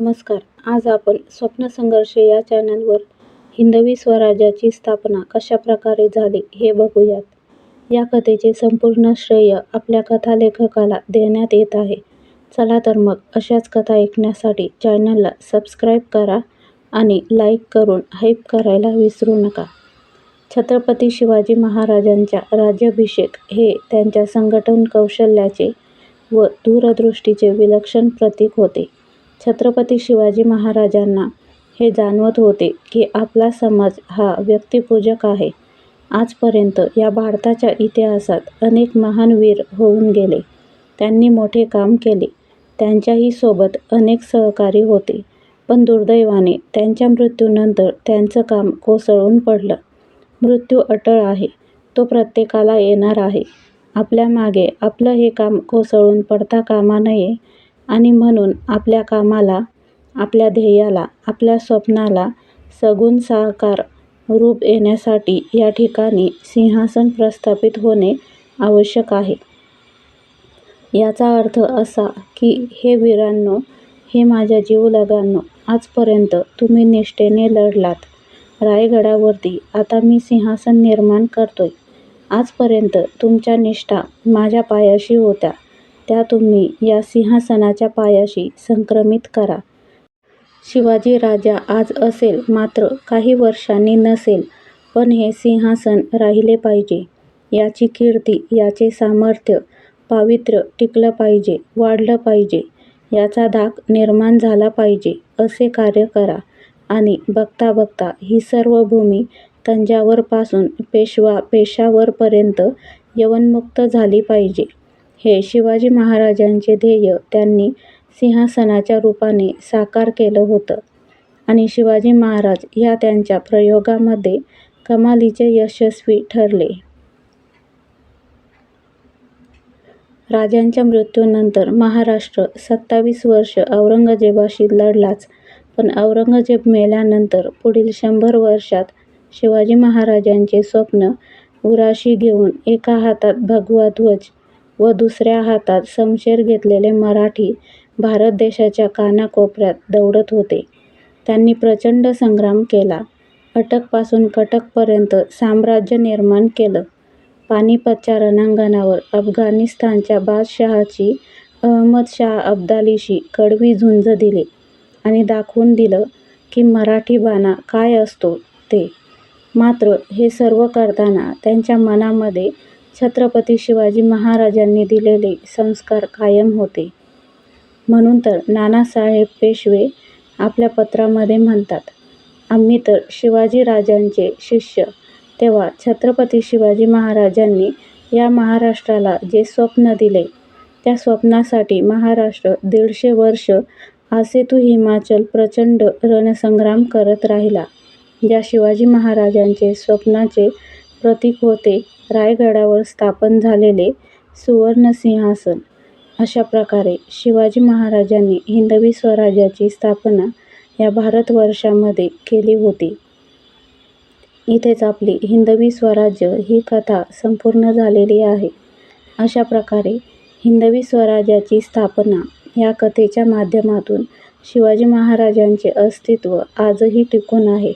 नमस्कार. आज आपण स्वप्न संघर्ष या चॅनलवर हिंदवी स्वराज्याची स्थापना कशा प्रकारे झाली हे बघूयात. या कथेचे संपूर्ण श्रेय आपल्या कथालेखकाला देण्यात येत आहे. चला तर मग अशाच कथा ऐकण्यासाठी चॅनलला सबस्क्राईब करा आणि लाईक करून हाईप करायला विसरू नका. छत्रपती शिवाजी महाराजांच्या राज्याभिषेक हे त्यांच्या संघटन कौशल्याचे व दूरदृष्टीचे विलक्षण प्रतीक होते. छत्रपती शिवाजी महाराजांना हे जाणवत होते की आपला समाज हा व्यक्तिपूजक आहे. आजपर्यंत या भारताच्या इतिहासात अनेक महान वीर होऊन गेले. त्यांनी मोठे काम केले. त्यांच्याही सोबत अनेक सहकारी होते. पण दुर्दैवाने त्यांच्या मृत्यूनंतर त्यांचं काम कोसळून पडलं. मृत्यू अटळ आहे. तो प्रत्येकाला येणार आहे. आपल्या मागे आपलं हे काम कोसळून पडता कामा नये आणि म्हणून आपल्या कामाला आपल्या ध्येयाला आपल्या स्वप्नाला सगुण साकार रूप येण्यासाठी या ठिकाणी सिंहासन प्रस्थापित होणे आवश्यक आहे. याचा अर्थ असा की हे वीरांनो हे माझ्या जीवलगांनो आजपर्यंत तुम्ही निष्ठेने लढलात. रायगडावरती आता मी सिंहासन निर्माण करतोय. आजपर्यंत तुमच्या निष्ठा माझ्या पायाशी होत्या. त्या तुम्ही या सिंहासनाच्या पायाशी संक्रमित करा. शिवाजी राजा आज असेल मात्र काही वर्षांनी नसेल पण हे सिंहासन राहिले पाहिजे. याची कीर्ती याचे सामर्थ्य पावित्र्य टिकलं पाहिजे वाढलं पाहिजे याचा धाक निर्माण झाला पाहिजे असे कार्य करा. आणि बघता बघता ही सर्व भूमी तंजावरपासून पेशवा पेशावरपर्यंत यवनमुक्त झाली पाहिजे. हे शिवाजी महाराजांचे ध्येय त्यांनी सिंहासनाच्या रूपाने साकार केलं होतं. आणि शिवाजी महाराज ह्या त्यांच्या प्रयोगामध्ये कमालीचे यशस्वी ठरले. राजांच्या मृत्यूनंतर महाराष्ट्र सत्तावीस वर्ष औरंगजेबाशी लढलाच पण औरंगजेब मेल्यानंतर पुढील शंभर वर्षात शिवाजी महाराजांचे स्वप्न उराशी घेऊन एका हातात भगवा ध्वज व दुसऱ्या हातात समशेर घेतलेले मराठी भारत देशाच्या कानाकोपऱ्यात दौडत होते. त्यांनी प्रचंड संग्राम केला. अटकपासून कटकपर्यंत साम्राज्य निर्माण केलं. पानिपतच्या रणांगणावर अफगाणिस्तानच्या बादशहाची अहमदशाह अब्दालीशी कडवी झुंज दिली आणि दाखवून दिलं की मराठी बाणा काय असतो ते. मात्र हे सर्व करताना त्यांच्या मनामध्ये छत्रपती शिवाजी महाराजांनी दिलेले संस्कार कायम होते. म्हणून तर नानासाहेब पेशवे आपल्या पत्रामध्ये म्हणतात आम्ही तर शिवाजी राजांचे शिष्य. तेव्हा छत्रपती शिवाजी महाराजांनी या महाराष्ट्राला जे स्वप्न दिले त्या स्वप्नासाठी महाराष्ट्र दीडशे वर्ष आसेतू हिमाचल प्रचंड रणसंग्राम करत राहिला ज्या शिवाजी महाराजांचे स्वप्नाचे प्रतीक होते रायगडावर स्थापन झालेले सुवर्णसिंहासन. अशा प्रकारे शिवाजी महाराजांनी हिंदवी स्वराज्याची स्थापना या भारतवर्षामध्ये केली होती. इथेच आपली हिंदवी स्वराज्य ही कथा संपूर्ण झालेली आहे. अशा प्रकारे हिंदवी स्वराज्याची स्थापना या कथेच्या माध्यमातून शिवाजी महाराजांचे अस्तित्व आजही टिकून आहे.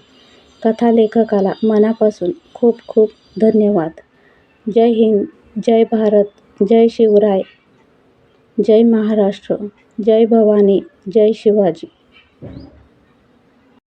कथालेखकाला मनापासून खूप खूप धन्यवाद. जय हिंद जय भारत जय शिवराय जय महाराष्ट्र जय भवानी जय शिवाजी.